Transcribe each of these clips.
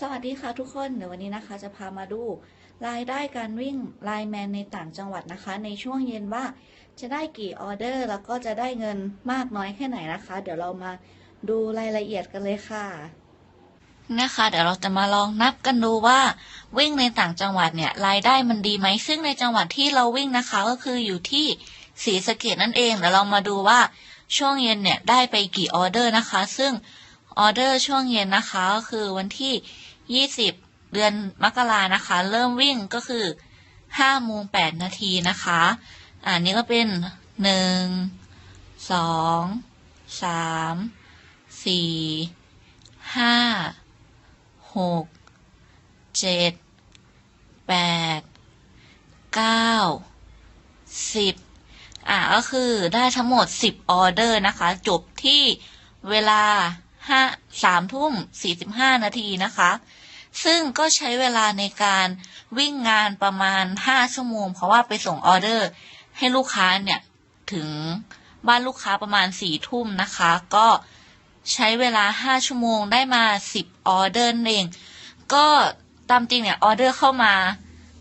สวัสดีค่ะทุกคนเดี๋ยววันนี้นะคะจะพามาดูรายได้การวิ่งไลน์แมนในต่างจังหวัดนะคะ ในช่วงเย็นว่าจะได้กี่ออเดอร์ แล้วก็จะได้เงินมากน้อยแค่ไหนนะคะ เดี๋ยวเรามาดูรายละเอียดกันเลยค่ะนะคะ เดี๋ยวเราจะมาลองนับกันดูว่า วิ่งในต่างจังหวัดเนี่ยรายได้มันดีไหมซึ่งในจังหวัดที่เราวิ่งนะคะ ก็คืออยู่ที่ศรีสะเกดนั่นเองเดี๋ยวเรามาดูว่าช่วงเย็นเนี่ยได้ไปกี่ออเดอร์นะคะ ซึ่ง ออเดอร์ช่วงเย็นนะคะก็คือวันที่ 20 เดือนมกรานะคะ เริ่มวิ่งก็คือ5โมง8นาทีนะคะ อ่านี้ก็เป็น 1 2 3 4 5 6 7 8 9 10 อ่าก็คือได้ทั้งหมด 10 ออเดอร์นะคะ จบที่เวลา ห้าสามทุ่มสี่สิบห้านาทีนะคะ ซึ่งก็ใช้เวลาในการวิ่งงานประมาณห้าชั่วโมง เพราะว่าไปส่งออเดอร์ ให้ลูกค้าเนี่ย ถึงบ้านลูกค้าประมาณสี่ทุ่มนะคะ ก็ใช้เวลาห้าชั่วโมงได้มาสิบออเดอร์นั่นเอง ก็ตามจริงเนี่ยออเดอร์เข้ามา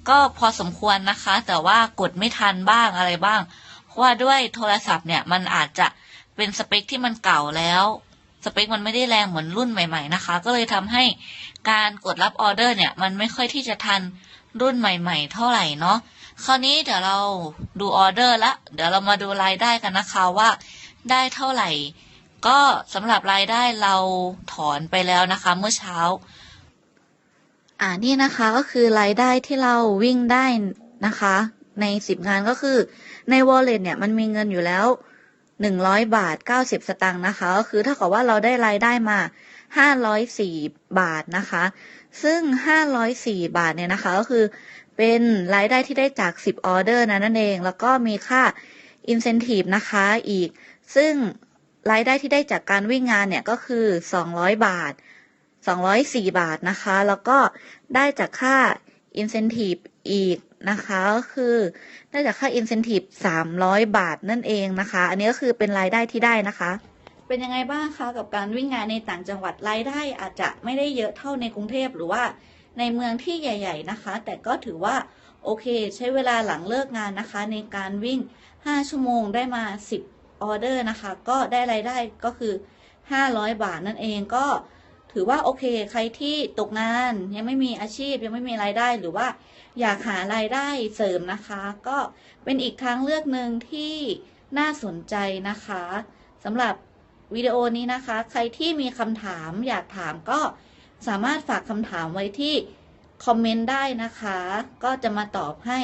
ก็พอสมควรนะคะ แต่ว่ากดไม่ทันบ้างอะไรบ้าง เพราะว่าด้วยโทรศัพท์เนี่ยมันอาจจะเป็นสเปคที่มันเก่าแล้ว สเปคมันไม่ได้แรงเหมือนรุ่นใหม่ ๆนะคะ ก็เลยทำให้การกดรับออเดอร์เนี่ย มันไม่ค่อยที่จะทันรุ่นใหม่ ๆ เท่าไหร่เนาะคราวนี้เดี๋ยวเราดูออเดอร์ละเดี๋ยวเรามาดูรายได้กันนะคะว่าได้เท่าไหร่ ก็สำหรับรายได้เราถอนไปแล้วนะคะ เมื่อเช้า อ่านี่นะคะก็คือรายได้ที่เราวิ่งได้นะคะ ในสิบงานก็คือใน wallet เนี่ยมันมีเงินอยู่แล้ว หนึ่งร้อยบาทเก้าสิบสตางค์นะคะ ก็คือถ้ากับว่าเราได้รายได้มาห้าร้อยสี่บาทนะคะ ซึ่งห้าร้อยสี่บาทเนี่ยนะคะ ก็คือเป็นรายได้ที่ได้จากสิบออเดอร์นะนั่นเอง แล้วก็มีค่า incentive นะคะอีก ซึ่งรายได้ที่ได้จากการวิ่งงานเนี่ยก็คือสองร้อยบาท204บาทนะคะ แล้วก็ได้จากค่า incentive อีก นะคะ ก็คือได้จากค่า incentive 300 บาทนั่นเองนะคะ อันนี้ก็คือเป็นรายได้ที่ได้นะคะ เป็นยังไงบ้างคะกับการวิ่งงานในต่างจังหวัดรายได้อาจจะไม่ได้เยอะเท่าในกรุงเทพหรือว่าในเมืองที่ใหญ่ ๆนะคะ แต่ก็ถือว่าโอเค ใช้เวลาหลังเลิกงานนะคะ ในการวิ่ง 5 ชั่วโมงได้มา 10ออเดอร์นะคะ ก็ได้รายได้ก็คือ 500 บาทนั่นเองก็ ถือว่าโอเค ใครที่ตกงานยังไม่มีอาชีพยังไม่มีรายได้หรือว่าอยากหารายได้เสริมนะคะ ก็เป็นอีกทางเลือกหนึ่งที่น่าสนใจนะคะสำหรับวิดีโอนี้นะคะ ใครที่มีคำถามอยากถามก็สามารถฝากคำถามไว้ที่คอมเมนต์ได้นะคะ ก็จะมาตอบให้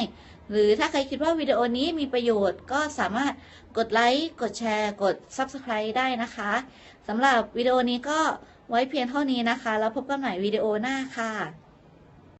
หรือถ้าใครคิดว่าวิดีโอนี้มีประโยชน์ก็สามารถกดไลค์ กดแชร์ กด Subscribe ได้นะคะสำหรับวิดีโอนี้ก็ ไว้เพียงเท่านี้นะคะ แล้วพบกันใหม่วิดีโอหน้าค่ะ